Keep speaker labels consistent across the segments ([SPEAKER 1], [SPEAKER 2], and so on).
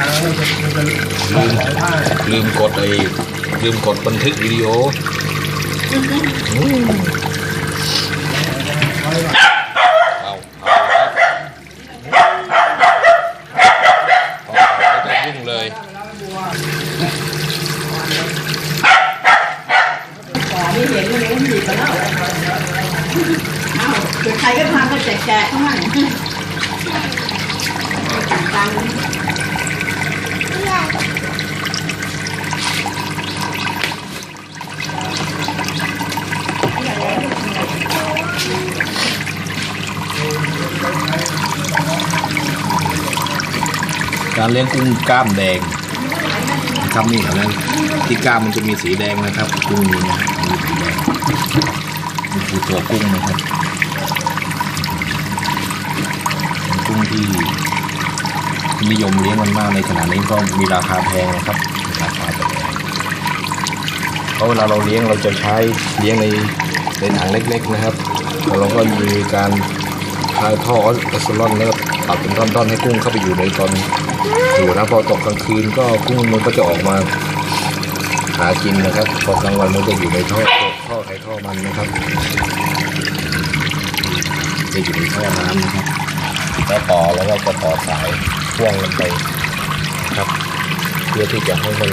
[SPEAKER 1] ลางมันจะมันจะสองสองท่า
[SPEAKER 2] ลืมกดไอ้ลืมกดบันทึกวิดีโออืม
[SPEAKER 1] ไว้ก่อน
[SPEAKER 2] เอาเอาแล้วไม่ต้องยุ่งเลย
[SPEAKER 3] ขอไม่เห็นเลยมันหยิบไปแล้วอ้าเดี๋ยวใครก็ทำก็แจกแจกเข้างล่างตังค์
[SPEAKER 2] การเลี้ยงกุ้งกล้ามแดงนะครับนี่เห็นไหมที่กล้ามมันจะมีสีแดงนะครับกุ้งนี้นะมีสีแดงนี่คือตัวกุ้งนะครับกุ้งที่ นิยมเลี้ยงมันมากในขณะนี้ก็มีราคาแพงนะครับราคาแพงเพราะเวลาเราเลี้ยงเราจะใช้เลี้ยงในในถังเล็ก ๆนะครับแล้วเราก็มีการคลายท่อออกซิลอนแล้วก็ตัดเป็นท่อนๆให้กุ้งเข้าไปอยู่ในตอนอยู่นะพอตกกลางคืนก็กุ้งมันก็จะออกมาหากินนะครับพอกลางวันมันจะอยู่ในท่อท่อไข่ท่อมันนะครับจะอยู่ในท่อน้ำนะครับแล้วต่อแล้วก็จะต่อสาย พ่วงกันไปครับ เพื่อที่จะให้มัน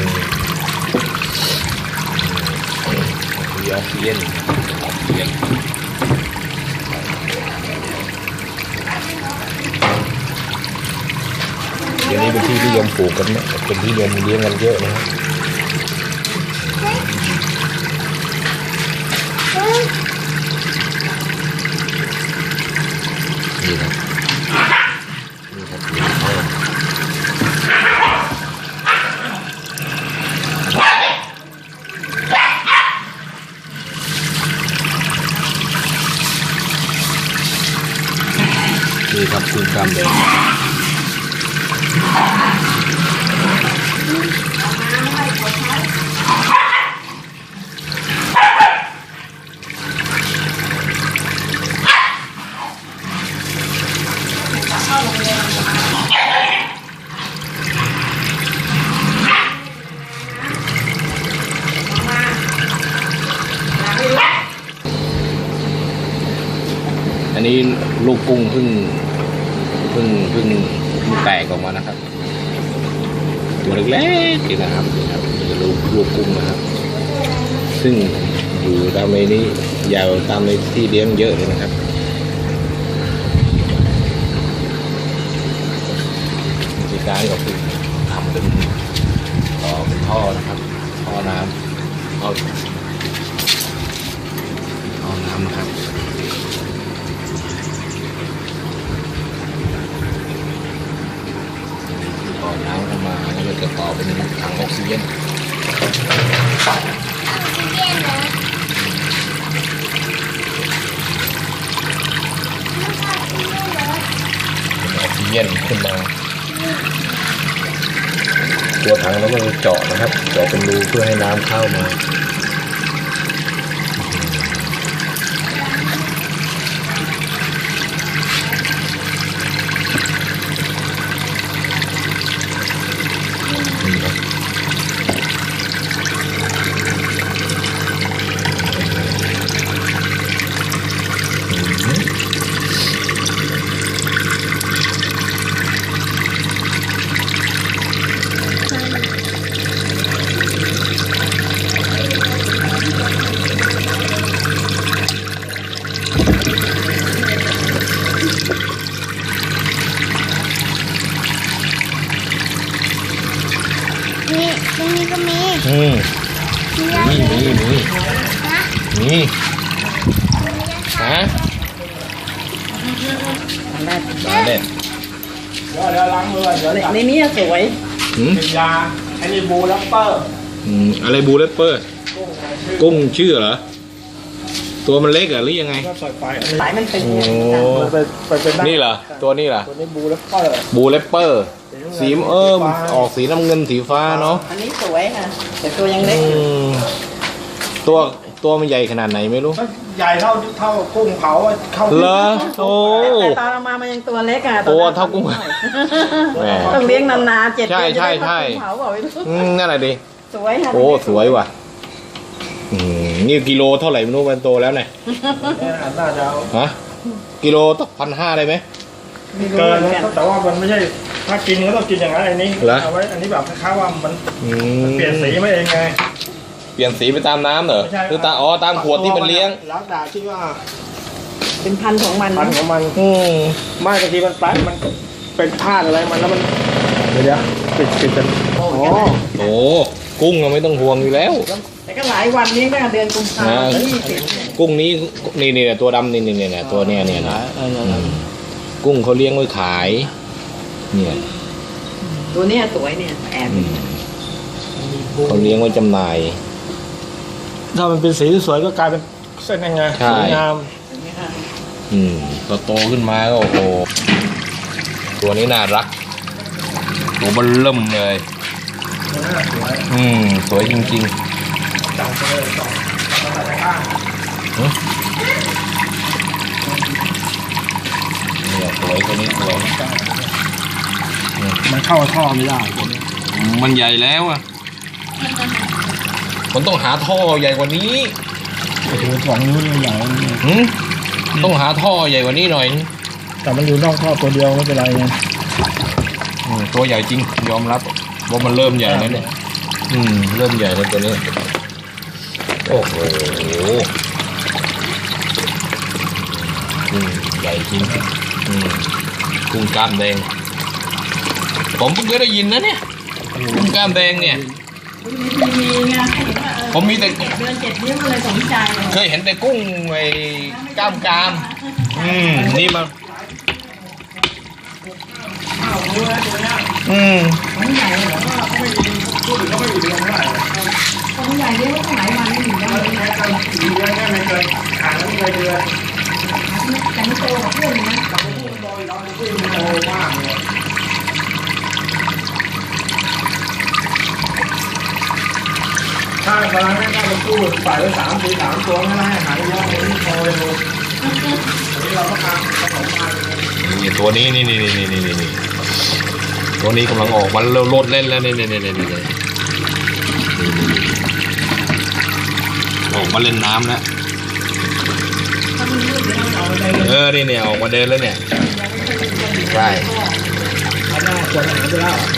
[SPEAKER 2] มีออกซิเจนออกซิเจนเดี๋ยวนี้เป็นที่นิยมปลูกกันนะเป็นที่นิยมเลี้ยงกันเยอะนะครับนี่ครับนี่ครับเลี้ยงเข้านี่ครับกุ้งกล้ามแดง อั นี้ลูกกุ้งเพิ่งเพิ่งเพิ่งเพิ่งแตกออกมานะครับ ตัวเล็กๆนี่นะครับนี่ครับลูกลูกกุ้งนะครับ ซึ่งอยู่ตามในนี้ยาวตามในที่เลี้ยงเยอะเลยนะครับวิธีการก็คือทำเป็นต่อเป็นท่อนะครับท่อน้ำท่อท่อน้ำนะครับ ต่อน้ำเข้ามาแล้วก็จะต่อเป็นถังออกซิเจน เย็นออกซิเจนขึ้นมา ตัวถังเราก็จะเจาะนะครับเจาะเป็นรูเพื่อให้น้ำเข้ามา
[SPEAKER 4] นี่ตรงนี้ก็มี
[SPEAKER 2] อืม
[SPEAKER 4] มีอะไร
[SPEAKER 2] นี่นี่นี่
[SPEAKER 4] นะ
[SPEAKER 2] นี่ฮะมาเล่น
[SPEAKER 1] เดี๋ยวเดี๋ยวล้างมือเดี๋ยวจับ
[SPEAKER 3] ในนี้สวย
[SPEAKER 2] หืม
[SPEAKER 1] เป็นยาอันนี้บูแรปเปอร์
[SPEAKER 2] อืมอะไรบูเลปเปอร์ กุ้งชื่อเหรอ ตัวมันเล็กเหรอหรือยังไง
[SPEAKER 1] ก็ใส่ไป
[SPEAKER 3] สายมันเป็น
[SPEAKER 2] โอ้
[SPEAKER 1] มันไปไปเป็น
[SPEAKER 2] นี่เหรอ ตัวนี้เหรอ
[SPEAKER 1] ตัวนี้บูแรปเปอร์
[SPEAKER 2] บูเลปเปอร์ สีเอิมออกสีน้ำเงินสีฟ้าเนาะ
[SPEAKER 3] อันนี้สวยค่ะ แต่ตัวยังเล็ก
[SPEAKER 2] อื
[SPEAKER 3] อยู่
[SPEAKER 2] มตัวตัวมันใหญ่ขนาดไหนไม่รู้
[SPEAKER 1] ก็ใหญ่เท่าเท่ากุ้งเผาอะเข้า
[SPEAKER 2] เหรอโอ้
[SPEAKER 3] แต่ตอนเรามามันยังตัวเล็กอะ
[SPEAKER 2] ตัวเท่ากุ้งแหม
[SPEAKER 3] ต้องเลี้ยงนานๆเจ็ด
[SPEAKER 2] ใช่
[SPEAKER 3] เดือน
[SPEAKER 2] ใช่
[SPEAKER 3] จะได้
[SPEAKER 2] ใช่
[SPEAKER 3] เผาบอกไม่รู้
[SPEAKER 2] อืมนั่นแหละดิ
[SPEAKER 3] สวยค่ะ
[SPEAKER 2] โอ้ สวยว่ะอืมนี่กิโลเท่าไหร่ไม่รู้มันโตแล้วเนี่ย
[SPEAKER 1] เนี่ยน่าจะเอา
[SPEAKER 2] ฮะ กิโลต้องพันห้าได้ไหม
[SPEAKER 1] เกินนะแต่ว่ามันไม่ใช่ ถ้ากินก็ต้องกินอย่างนั้นอันนี้
[SPEAKER 2] เหรอ
[SPEAKER 1] เอาไว้อันนี้แบบคล้ายๆว่ามัน
[SPEAKER 2] อืม
[SPEAKER 1] เปลี่ยนสีมาเองไง
[SPEAKER 2] เปลี่ยนสีไปตามน้ำเหรอ
[SPEAKER 1] ไม่ใช่
[SPEAKER 2] หรือตาอ๋อตามขวดที่มันเลี้ยง
[SPEAKER 1] ลักษณะที่ว่า
[SPEAKER 3] เป็นพันธุ์ของมัน
[SPEAKER 1] พันธุ์ของมัน
[SPEAKER 2] อืม
[SPEAKER 1] ไม่บางทีมันแป๊บมันเป็นธาตุอะไรมันแล้วมันเดี๋ยวเดี๋ยวปิดปิดกันอ๋อ
[SPEAKER 2] โอ้กุ้งเราไม่ต้องห่วงอยู่แล้ว
[SPEAKER 3] แต่ก็หลายวันเลี้ยงตั้งแต่เดือนกุมภาพัน
[SPEAKER 2] อ่า
[SPEAKER 3] ธ์ยี่สิบ
[SPEAKER 2] กุ้งนี้นี่นี่ตัวดำนี่นี่นี่เนี่ยตัวเนี้ยเนี่ยนะ
[SPEAKER 1] เออเออเออ
[SPEAKER 2] กุ้งเขาเลี้ยงไว้ขาย เนี่ย
[SPEAKER 3] ตัวเนี้ยสวยเนี่ยแอบ
[SPEAKER 2] อืมเขาเลี้ยงไว้จำหน่าย
[SPEAKER 1] ถ้ามันเป็นสีสวยก็กลายเป็นเส้นยังไง
[SPEAKER 2] ใช่
[SPEAKER 1] สวยงาม
[SPEAKER 2] อืมพอโตขึ้นมาก็โอ้โหตัวนี้น่ารักตัวมันเริ่มเลย
[SPEAKER 1] สวย
[SPEAKER 2] อืม สวยจริง
[SPEAKER 1] จังเลยสองแล้วก็ใส่ข้าง
[SPEAKER 2] ๆเนี่ยสวยตัวนี้สวย
[SPEAKER 1] มันเข้าท่อไม่ได้ตัวนี้
[SPEAKER 2] มันใหญ่แล้วอะ มันต้องหาท่อใหญ่กว่านี้
[SPEAKER 1] โอ้โหสองนิ้วเลยใหญ่
[SPEAKER 2] หืมต้องหาท่อใหญ่กว่านี้หน่อย
[SPEAKER 1] แต่มันอยู่นอกท่อตัวเดียวไม่เป็นไรไง
[SPEAKER 2] อืมตัวใหญ่จริง ยอมรับว่ามันเริ่มใหญ่แล้วเนี่ย อืม เริ่มใหญ่แล้วตัวนี้ โอ้โหอืมใหญ่จริงอืมกุ้งกล้ามแดง ผมเพิ่งเคยได้ยินนะเนี่ยกุ้งกล้ามแดงเนี่ย
[SPEAKER 3] มีไงให้เห็นว่าเออ
[SPEAKER 2] ผมมีแต่
[SPEAKER 3] เจ็ดเดือนเจ็ดนิ้วก็เลยสนใจเลย
[SPEAKER 2] เคยเห็นแต่กุ้งไอ้กล้ามกราม อืมนี่มาอืม
[SPEAKER 3] ของใหญ่เหรอ
[SPEAKER 1] พูดถึงก็ไม่อยู่เดือนเท่าไหร่
[SPEAKER 3] ของใหญ่เลี้ยงก็หลายวันไม่ถึงได้เลยนะ
[SPEAKER 1] อยู่เดือนแค่ไม่เกินขายแล้วไม่เกินเดือน
[SPEAKER 3] แต่ไม่โตกับเพื่อนนะ
[SPEAKER 1] โตมากเลยถ้ากำลังแม่ก็มาพูดฝ่ายละสามสี่สามตัวไม่ได้ให้หายเยอะเลยนี่โตเลยนี้เราก็ทำผสมพันธุ์
[SPEAKER 2] นี่ตัวนี้นี่นี่นี่นี่นี่นี่ตัวนี้กำลังออกมาโลดเล่นแล้วนี่นี่นี่นี่นี่นี่ออกมาเล่นน้ำแล้ว
[SPEAKER 3] เอ
[SPEAKER 2] อนี่เนี่ยออกมาเดินแล้วเนี่ยใช่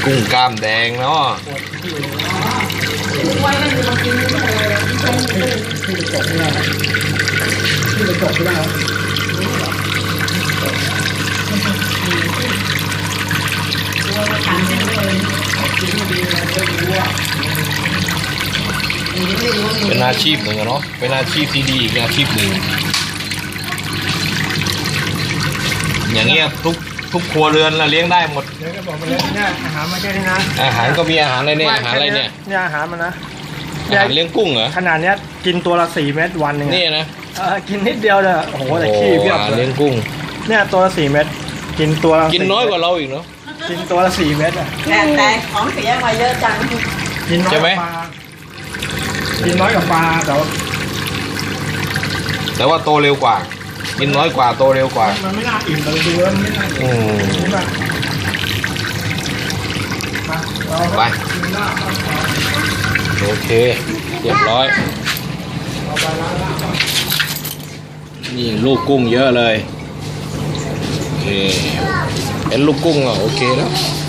[SPEAKER 2] กุ้งกล้ามแดงเนาะ
[SPEAKER 3] ไว้นั่นมันกินไม่ได้เลยที่ตรง
[SPEAKER 1] ที่กระจกไม่ได้ที่กระจกไม่ได้
[SPEAKER 3] ตัวขันเป็นเลยกินไม่ดีเลยไม่รู้ว่าไม่รู้ว่ามี
[SPEAKER 2] เป็นอาชีพหนึ่งอเนาะเป็นอาชีพที่ดีอีกอาชีพหนึ่งอย่างเงี้ยทุก ทุกครัวเรือนละเลี้ยงได้หมด
[SPEAKER 1] เดี๋ยวก็บอกมาเลยเนี่ยอาหารมาแค่นี้นะ
[SPEAKER 2] อาหารก็มีอาหารอะไรเนี่ยอาหารอะไรเนี่ย
[SPEAKER 1] เนี่ยอาหารมันนะ
[SPEAKER 2] อาหารเลี้ยงกุ้งเหรอ
[SPEAKER 1] ขนาดเนี้ยกินตัวละสี่เม็ดวันหนึงอะ
[SPEAKER 2] นี่นะ
[SPEAKER 1] เออกินนิดเดียวเลยโอ้โหแต่ขี้เพียบ
[SPEAKER 2] อาหาร
[SPEAKER 1] เล
[SPEAKER 2] เลี้
[SPEAKER 1] ย
[SPEAKER 2] ยงกุ้ง
[SPEAKER 1] เนี่ยตัวละสี่เม็ดกินตัวละ
[SPEAKER 2] กินน้อยกว่าเราอีกเนาะ
[SPEAKER 1] กินตัวละสี่เม็ดอะ
[SPEAKER 3] แต่แต่ของเสียมาเยอะจัง
[SPEAKER 1] กินน้อย
[SPEAKER 2] ใช่
[SPEAKER 1] ก
[SPEAKER 2] ไหม
[SPEAKER 1] ว่าปลากินน้อยกว่าปลาแต่ว่า
[SPEAKER 2] แต่ว่าโตเร็วกว่า กินน้อยกว่าโตเร็วกว่า
[SPEAKER 1] มันไม่น่าอิ่มเลยดูแล้วมันไม่น่าอิ่ม
[SPEAKER 2] อืม
[SPEAKER 1] ใช่ปะมาเราก็
[SPEAKER 2] ไป
[SPEAKER 1] กินลาบเอาเอา
[SPEAKER 2] โอเค เรียบร้อย
[SPEAKER 1] เอาไปล้างลาบเอา
[SPEAKER 2] นี่ลูกกุ้งเยอะเลย โอเคเห็นลูกกุ้งอะโอเคแล้ว
[SPEAKER 1] เ